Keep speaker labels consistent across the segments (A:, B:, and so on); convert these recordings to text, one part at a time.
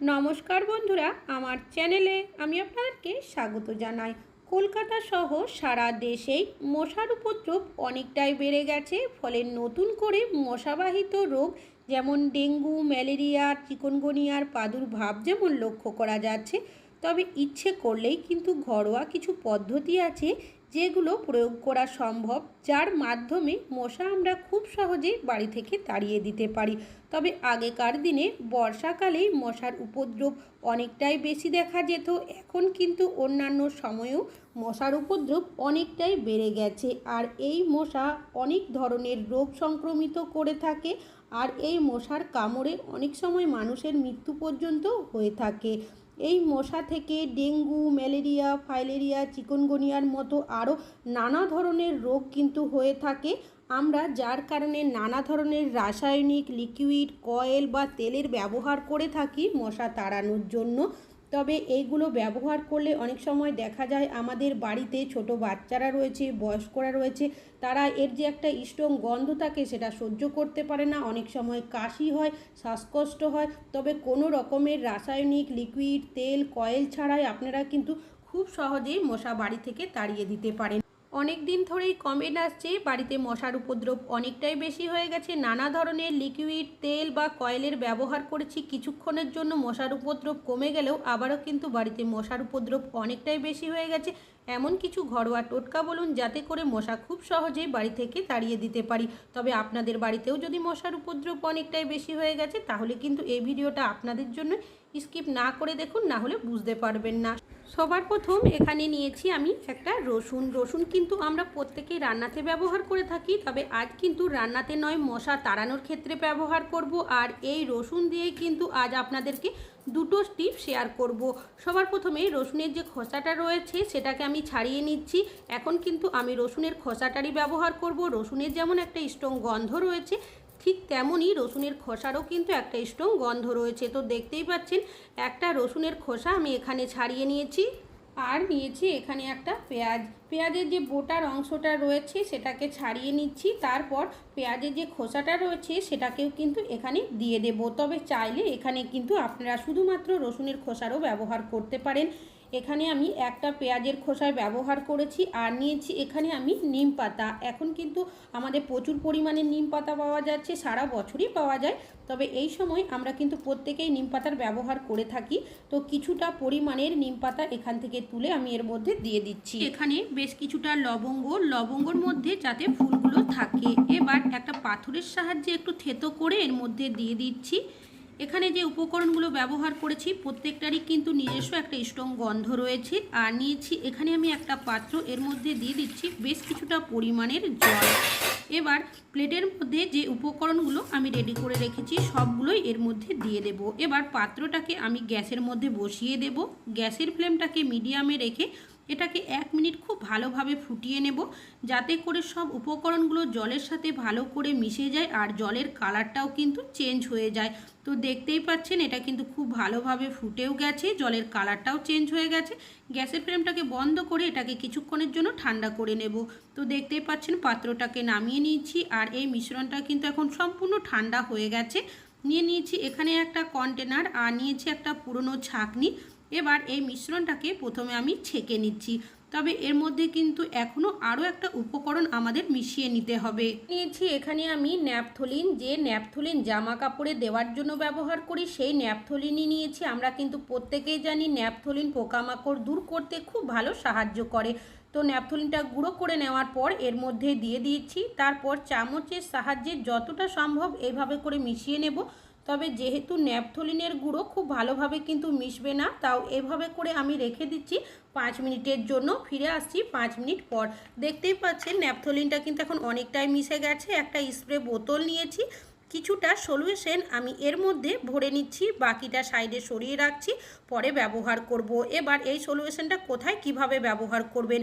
A: নমস্কার বন্ধুরা, আমার চ্যানেলে আমি আপনাদেরকে স্বাগত জানাই। কলকাতা সহ সারা দেশেই মশার উপদ্রব অনেকটাই বেড়ে গেছে, ফলে নতুন করে মশাবাহিত রোগ যেমন ডেঙ্গু, ম্যালেরিয়া, চিকনগুনিয়ার প্রাদুর্ভাব যেমন লক্ষ্য করা যাচ্ছে, তবে ইচ্ছে করলেই কিন্তু ঘরোয়া কিছু পদ্ধতি আছে যেগুলো প্রয়োগ করা সম্ভব, যার মাধ্যমে মশা আমরা খুব সহজেই বাড়ি থেকে তাড়িয়ে দিতে পারি। তবে আগেকার দিনে বর্ষাকালেই মশার উপদ্রব অনেকটাই বেশি দেখা যেত। এখন কিন্তু অন্যান্য সময়েও মশার উপদ্রব অনেকটাই বেড়ে গেছে। আর এই মশা অনেক ধরনের রোগ সংক্রমিত করে থাকে। আর এই মশার কামড়ে অনেক সময় মানুষের মৃত্যু পর্যন্ত হয়ে থাকে। এই মশা থেকে ডেঙ্গু, ম্যালেরিয়া, ফাইলেরিয়া, চিকনগুনিয়ার মতো আরও নানা ধরনের রোগ কিন্তু হয়ে থাকে। আমরা যার কারণে নানা ধরনের রাসায়নিক, লিকুইড, কয়েল বা তেলের ব্যবহার করে থাকি মশা তাড়ানোর জন্য। তবে এইগুলো ব্যবহার করলে অনেক সময় দেখা যায় আমাদের বাড়িতে ছোট বাচ্চারা রয়েছে, বয়স্করা রয়েছে, তারা এর যে একটা স্ট্রং গন্ধ থাকে সেটা সহ্য করতে পারে না। অনেক সময় কাশি হয়, শ্বাসকষ্ট হয়। তবে কোনো রকমের রাসায়নিক লিকুইড তেল কয়েল ছাড়াই আপনারা কিন্তু খুব সহজেই মশা বাড়ি থেকে তাড়িয়ে দিতে পারেন। অনেক দিন ধরেই কমেন্ট আসছে বাড়িতে মশার উপদ্রব অনেকটাই বেশি হয়ে গেছে। নানা ধরনের লিকুইড, তেল বা কয়েলের ব্যবহার করেছি। কিছুক্ষণের জন্য মশার উপদ্রব কমে গেলেও আবারও কিন্তু বাড়িতে মশার উপদ্রব অনেকটাই বেশি হয়ে গেছে। এমন কিছু ঘরোয়া টোটকা বলুন যাতে করে মশা খুব সহজেই বাড়ি থেকে তাড়িয়ে দিতে পারি। তবে আপনাদের বাড়িতেও যদি মশার উপদ্রব অনেকটাই বেশি হয়ে গেছে, তাহলে কিন্তু এই ভিডিওটা আপনাদের জন্য স্কিপ না করে দেখুন, না হলে বুঝতে পারবেন না। সবার প্রথম এখানে নিয়েছি আমি একটা রসুন। রসুন কিন্তু আমরা প্রত্যেকেই রান্নাতে ব্যবহার করে থাকি, তবে আজ কিন্তু রান্নাতে নয়, মশা তাড়ানোর ক্ষেত্রে ব্যবহার করব। আর এই রসুন দিয়েই কিন্তু আজ আপনাদেরকে দুটো টিপ শেয়ার করব। সবার প্রথমে রসুনের যে খোসাটা রয়েছে সেটাকে আমি ছাড়িয়ে নিচ্ছি। এখন কিন্তু আমি রসুনের খোসাটারই ব্যবহার করব। রসুনের যেমন একটা স্ট্রং গন্ধ রয়েছে, ঠিক তেমনই রসুনের খোসারও কিন্তু একটা স্ট্রং গন্ধ রয়েছে। তো দেখতেই পাচ্ছেন, একটা রসুনের খোসা আমি এখানে ছাড়িয়ে নিয়েছি। আর নিয়েছি এখানে একটা পেঁয়াজ। পেঁয়াজের যে বোটার অংশটা রয়েছে সেটাকে ছাড়িয়ে নিচ্ছি। তারপর পেঁয়াজের যে খোসাটা রয়েছে সেটাকেও কিন্তু এখানে দিয়ে দেব। তবে চাইলে এখানে কিন্তু আপনারা শুধুমাত্র রসুনের খোসারও ব্যবহার করতে পারেন। এখানে আমি একটা পেঁয়াজের খোসার ব্যবহার করেছি, আর নিয়েছি এখানে আমি নিম পাতা। এখন কিন্তু আমাদের প্রচুর পরিমাণে নিম পাতা পাওয়া যাচ্ছে, সারা বছরই পাওয়া যায়। তবে এই সময় আমরা কিন্তু প্রত্যেকেই নিম পাতার ব্যবহার করে থাকি। তো কিছুটা পরিমাণের নিম পাতা এখান থেকে তুলে আমি এর মধ্যে দিয়ে দিচ্ছি। এখানে বেশ কিছুটা লবঙ্গ, লবঙ্গর মধ্যে যাতে ফুলগুলো থাকে। এবার একটা পাথরের সাহায্যে একটু থেতো করে এর মধ্যে দিয়ে দিচ্ছি। এখানে যে উপকরণগুলো ব্যবহার করেছি, প্রত্যেকটারই কিন্তু নিজস্ব একটা স্ট্রং গন্ধ রয়েছে। আর নিয়েছি, এখানে আমি একটা পাত্র, এর মধ্যে দিয়ে দিচ্ছি বেশ কিছুটা পরিমাণের জল। এবার প্লেটের মধ্যে যে উপকরণগুলো আমি রেডি করে রেখেছি, সবগুলোই এর মধ্যে দিয়ে দেব। এবার পাত্রটাকে আমি গ্যাসের মধ্যে বসিয়ে দেব। গ্যাসের ফ্লেমটাকে মিডিয়ামে রেখে এটাকে এক মিনিট খুব ভালোভাবে ফুটিয়ে নেব, যাতে করে সব উপকরণগুলো জলের সাথে ভালো করে মিশে যায় আর জলের কালারটাও কিন্তু চেঞ্জ হয়ে যায়। তো দেখতেই পাচ্ছেন, এটা কিন্তু খুব ভালোভাবে ফুটেও গেছে, জলের কালারটাও চেঞ্জ হয়ে গেছে। গ্যাসের ফ্লেমটাকে বন্ধ করে এটাকে কিছুক্ষণের জন্য ঠান্ডা করে নেব। তো দেখতেই পাচ্ছেন, পাত্রটাকে নামিয়ে নিয়েছি আর এই মিশ্রণটা কিন্তু এখন সম্পূর্ণ ঠান্ডা হয়ে গেছে। নিয়ে নিয়েছি এখানে একটা কন্টেনার আর নিয়েছি একটা পুরনো ছাকনি। এবার এই মিশ্রণটাকে প্রথমে আমি ছেঁকে নিচ্ছি। তবে এর মধ্যে কিন্তু এখনও আরও একটা উপকরণ আমাদের মিশিয়ে নিতে হবে। নিয়েছি এখানে আমি ন্যাপথলিন। যে ন্যাপথলিন জামা কাপড়ে দেওয়ার জন্য ব্যবহার করি, সেই ন্যাপথলিনই নিয়েছি। আমরা কিন্তু প্রত্যেকেই জানি ন্যাপথলিন পোকামাকড় দূর করতে খুব ভালো সাহায্য করে। তো ন্যাপথলিনটা গুঁড়ো করে নেওয়ার পর এর মধ্যে দিয়ে দিয়েছি। তারপর চামচের সাহায্যে যতটা সম্ভব এইভাবে করে মিশিয়ে নেব। তবে যেহেতু ন্যাপথলিনের গুঁড়ো খুব ভালোভাবে কিন্তু মিশবে না, তাও এভাবে করে আমি রেখে দিচ্ছি পাঁচ মিনিটের জন্য। ফিরে আসছি পাঁচ মিনিট পর। দেখতেই পাচ্ছেন ন্যাপথলিনটা কিন্তু এখন অনেকটাই মিশে গেছে। একটা স্প্রে বোতল নিয়েছি, কিছুটা সলিউশন আমি এর মধ্যে ভরে নিচ্ছি, বাকিটা সাইডে সরিয়ে রাখছি, পরে ব্যবহার করব। এবার এই সলিউশনটা কোথায়, কীভাবে ব্যবহার করবেন?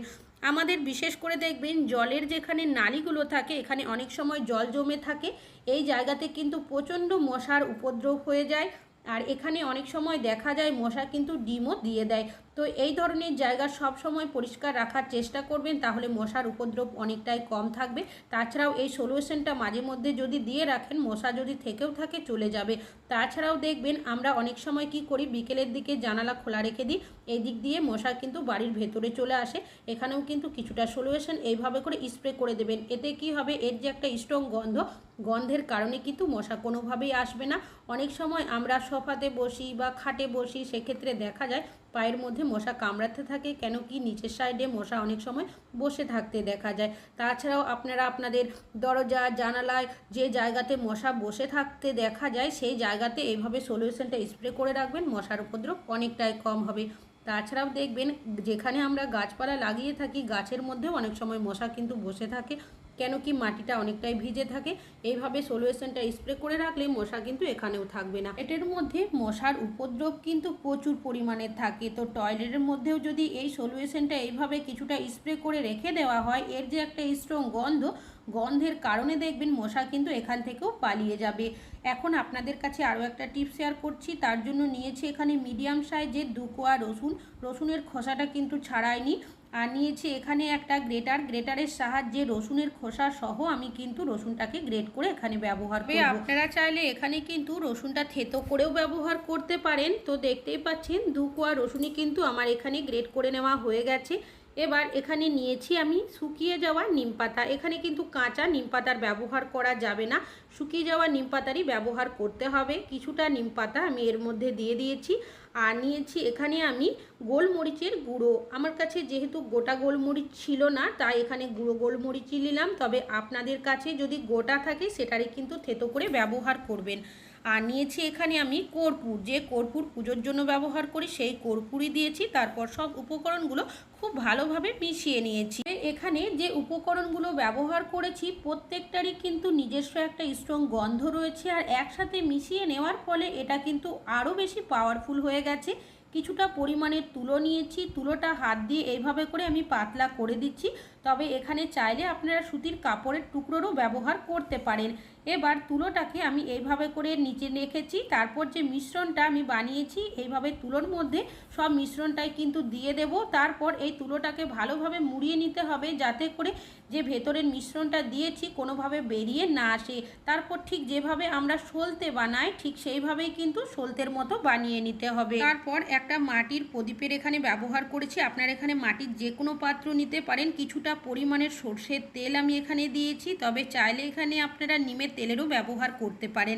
A: আমাদের বিশেষ করে দেখবেন জলের যেখানে নালীগুলো থাকে, এখানে অনেক সময় জল জমে থাকে, এই জায়গাতে কিন্তু প্রচণ্ড মশার উপদ্রব হয়ে যায়। আর এখানে অনেক সময় দেখা যায় মশা কিন্তু ডিমও দিয়ে দেয়। তো এই ধরনের জায়গা সব সময় পরিষ্কার রাখার চেষ্টা করবেন, তাহলে মশার উপদ্রব অনেকটাই কম থাকবে। তাছাড়াও এই সলিউশনটা মাঝে মধ্যে যদি দিয়ে রাখেন, মশা যদি থেকেও থাকে চলে যাবে। তাছাড়াও দেখবেন আমরা অনেক সময় কি করি, বিকেলের দিকে জানালা খোলা রেখে দিই, এই দিক দিয়ে মশা কিন্তু বাড়ির ভেতরে চলে আসে। এখানেও কিন্তু কিছুটা সলিউশন এইভাবে করে স্প্রে করে দেবেন। এতে কি হবে, এর যে একটা স্ট্রং গন্ধ গন্ধের কারণে কিন্তু মশা কোনোভাবেই আসবে না। অনেক সময় আমরা সোফাতে বসি বা খাটে বসি, সেক্ষেত্রে দেখা যায় পায়ের মধ্যে মশা কামড়াতে থাকে, কেন কি নিচের সাইডে মশা অনেক সময় বসে থাকতে দেখা যায়। তাছাড়াও আপনারা আপনাদের দরজা, জানালায় যে জায়গাতে মশা বসে থাকতে দেখা যায়, সেই জায়গাতে এইভাবে সলিউশনটা স্প্রে করে রাখবেন, মশার উপদ্রব অনেকটাই কম হবে। তাছাড়াও দেখবেন, যেখানে আমরা গাছপালা লাগিয়ে থাকি, গাছের মধ্যেও অনেক সময় মশা কিন্তু বসে থাকে। কেন কি মাটিটা অনেকটাই ভিজে থাকে, এইভাবে সলিউশনটা স্প্রে করে রাখলে মশা কিন্তু এখানেও থাকবে না। এটার মধ্যে মশার উপদ্রব কিন্তু প্রচুর পরিমাণে থাকে। তো টয়লেটের মধ্যেও যদি এই সলিউশনটা এইভাবে কিছুটা স্প্রে করে রেখে দেওয়া হয়, এর যে একটা স্ট্রং গন্ধ গন্ধের কারণে দেখবেন মশা কিন্তু এখান থেকেও পালিয়ে যাবে। এখন আপনাদের কাছে আরও একটা টিপ শেয়ার করছি তার জন্য নিয়েছি এখানে মিডিয়াম সাইজের দু কোয়া রসুন। রসুনের খোসাটা কিন্তু ছাড়াইনি আর নিয়েছি এখানে একটা গ্রেটার। গ্রেটারের সাহায্যে রসুনের খোসা সহ আমি কিন্তু রসুনটাকে গ্রেট করে এখানে ব্যবহার করি আপনারা চাইলে এখানে কিন্তু রসুনটা থেতো করেও ব্যবহার করতে পারেন। তো দেখতেই পাচ্ছেন দু কোয়া রসুনই কিন্তু আমার এখানে গ্রেট করে নেওয়া হয়ে গেছে। এবার এখানে নিয়েছি আমি শুকিয়ে যাওয়া নিম পাতা। এখানে কিন্তু কাঁচা নিম পাতার ব্যবহার করা যাবে না। শুকিয়ে যাওয়া নিম পাতারই ব্যবহার করতে হবে। কিছুটা নিম পাতা আমি এর মধ্যে দিয়ে দিয়েছি। আর নিয়েছি এখানে আমি গোলমরিচের গুঁড়ো। আমার কাছে যেহেতু গোটা গোলমরিচ ছিল না, তাই এখানে গুঁড়ো গোলমরিচই নিলাম। তবে আপনাদের কাছে যদি গোটা থাকে, সেটারই কিন্তু থেতো করে ব্যবহার করবেন। আর নিয়েছি এখানে আমি কর্পূর। যে কর্পূর পুজোর জন্য ব্যবহার করি, সেই কর্পূরই দিয়েছি। তারপর সব উপকরণগুলো খুব ভালোভাবে মিশিয়ে নিয়েছি। এখানে যে উপকরণগুলো ব্যবহার করেছি, প্রত্যেকটারই কিন্তু নিজস্ব একটা স্ট্রং গন্ধ রয়েছে। আর একসাথে মিশিয়ে নেওয়ার ফলে এটা কিন্তু আরও বেশি পাওয়ারফুল হয়ে গেছে। কিছুটা পরিমাণের তুলো নিয়েছি। তুলোটা হাত দিয়ে এইভাবে করে আমি পাতলা করে দিচ্ছি। তবে এখানে চাইলে আপনারা সুতির কাপড়ের টুকরোরও ব্যবহার করতে পারেন। এবার তুলোটাকে আমি এইভাবে করে নিচে রেখেছি, তারপর যে মিশ্রণটা আমি বানিয়েছি এইভাবে তুলোর মধ্যে সব মিশ্রণটাই কিন্তু দিয়ে দেব। তারপর এই তুলোটাকে ভালোভাবে মুড়িয়ে নিতে হবে যাতে করে যে ভেতরের মিশ্রণটা দিয়েছি কোনোভাবে বেরিয়ে না আসে। তারপর ঠিক যেভাবে আমরা সলতে বানাই, ঠিক সেইভাবেই কিন্তু সলতের মতো বানিয়ে নিতে হবে। তারপর একটা মাটির প্রদীপের এখানে ব্যবহার করেছি। আপনার এখানে মাটির যে কোনো পাত্র নিতে পারেন। কিছুটা পরিমাণের সর্ষের তেল আমি এখানে দিয়েছি, তবে চাইলে এখানে আপনারা নিমের তেলেরও ব্যবহার করতে পারেন।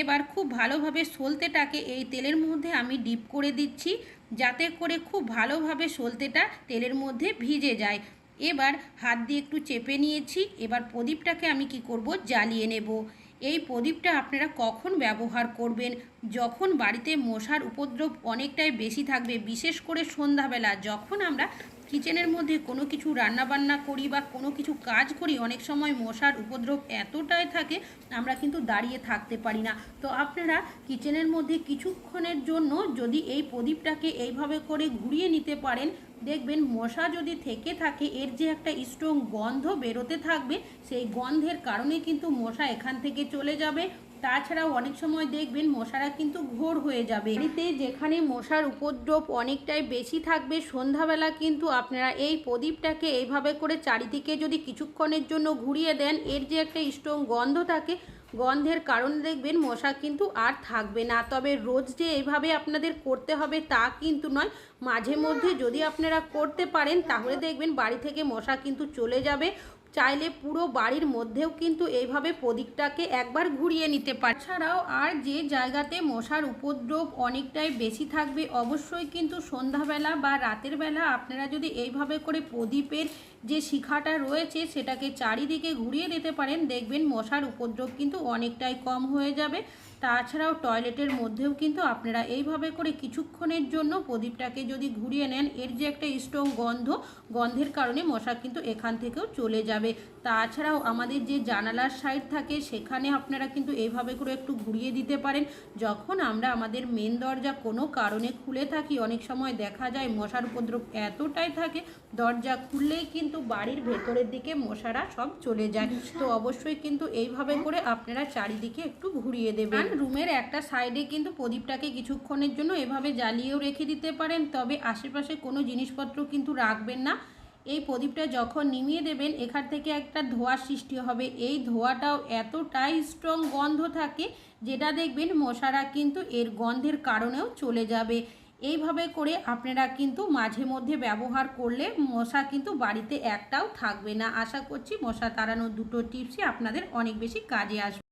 A: এবার খুব ভালোভাবে সলতেটাকে এই তেলের মধ্যে আমি ডিপ করে দিচ্ছি, যাতে করে খুব ভালোভাবে সলতেটা তেলের মধ্যে ভিজে যায়। এবার হাত দিয়ে একটু চেপে নিয়েছি, এবার প্রদীপটাকে আমি কি করব, জ্বালিয়ে নেব। এই প্রদীপটা আপনারা কখন ব্যবহার করবেন? যখন বাড়িতে মশার উপদ্রব অনেকটাই বেশি থাকবে, বিশেষ করে সন্ধ্যাবেলা, যখন আমরা কিচেনের মধ্যে কোনো কিছু রান্না বান্না করি বা কোনো কিছু কাজ করি, অনেক সময় মশার উপদ্রব এতটাই থাকে, আমরা কিন্তু দাঁড়িয়ে থাকতে পারি না। তো আপনারা কিচেনের মধ্যে কিছুক্ষণের জন্য যদি এই প্রদীপটাকে এইভাবে করে ঘুরিয়ে নিতে পারেন, দেখবেন মশা যদি থেকে থাকে, এর যে একটা স্ট্রং গন্ধ বেরোতে থাকবে, সেই গন্ধের কারণে কিন্তু মশা এখান থেকে চলে যাবে। তাছাড়াও অনেক সময় দেখবেন মশারা কিন্তু ঘোর হয়ে যাবে। এতে যেখানে মশার উপদ্রব অনেকটাই বেশি থাকবে, সন্ধ্যাবেলা কিন্তু আপনারা এই প্রদীপটাকে এইভাবে করে চারিদিকে যদি কিছুক্ষণের জন্য ঘুরিয়ে দেন, এর যে একটা স্ট্রং গন্ধ থাকে, গন্ধের কারণ দেখবেন মশা কিন্তু আর থাকবে না। তবে রোজ যে এইভাবে আপনাদের করতে হবে তা কিন্তু নয়, মাঝে মধ্যে যদি আপনারা করতে পারেন, তাহলে দেখবেন বাড়ি থেকে মশা কিন্তু চলে যাবে। চাইলে পুরো বাড়ির মধ্যেও কিন্তু এইভাবে প্রদীপটাকে একবার ঘুরিয়ে নিতে পারে। ছাড়াও আর যে জায়গাতে মশার উপদ্রব অনেকটাই বেশি থাকবে, অবশ্যই কিন্তু সন্ধ্যাবেলা বা রাতের বেলা আপনারা যদি এইভাবে করে প্রদীপের যে শিখাটা রয়েছে সেটাকে চারিদিকে ঘুরিয়ে দিতে পারেন, দেখবেন মশার উপদ্রব কিন্তু অনেকটাই কম হয়ে যাবে। তাছাড়াও টয়লেটের মধ্যেও কিন্তু আপনারা এইভাবে করে কিছুক্ষণের জন্য প্রদীপটাকে যদি ঘুরিয়ে নেন, এর যে একটা স্ট্রং গন্ধ, গন্ধের কারণে মশা কিন্তু এখান থেকেও চলে যাবে। তাছাড়াও আমাদের যে জানালার সাইড থাকে, সেখানে আপনারা কিন্তু এইভাবে করে একটু ঘুরিয়ে দিতে পারেন। যখন আমরা আমাদের মেন দরজা কোনো কারণে খুলে থাকি, অনেক সময় দেখা যায় মশার উপদ্রব এতটাই থাকে, দরজা খুললেই কিন্তু বাড়ির ভেতরের দিকে মশারা সব চলে যায়। তো অবশ্যই কিন্তু এইভাবে করে আপনারা চারিদিকে একটু ঘুরিয়ে দেবেন। রুমের একটা সাইডে কিন্তু প্রদীপটাকে কিছুক্ষণের জন্য এভাবে জ্বালিয়েও রেখে দিতে পারেন, তবে আশেপাশে কোনো জিনিসপত্র কিন্তু রাখবেন না। এই প্রদীপটা যখন নিমিয়ে দেবেন, এখান থেকে একটা ধোঁয়ার সৃষ্টি হবে। এই ধোঁয়াটাও এতটাই স্ট্রং গন্ধ থাকে যেটা দেখবেন মশারা কিন্তু এর গন্ধের কারণেও চলে যাবে। এইভাবে করে আপনারা কিন্তু মাঝে মধ্যে ব্যবহার করলে মশা কিন্তু বাড়িতে একটাও থাকবে না। আশা করছি মশা তাড়ানোর দুটো টিপসই আপনাদের অনেক বেশি কাজে আসবে।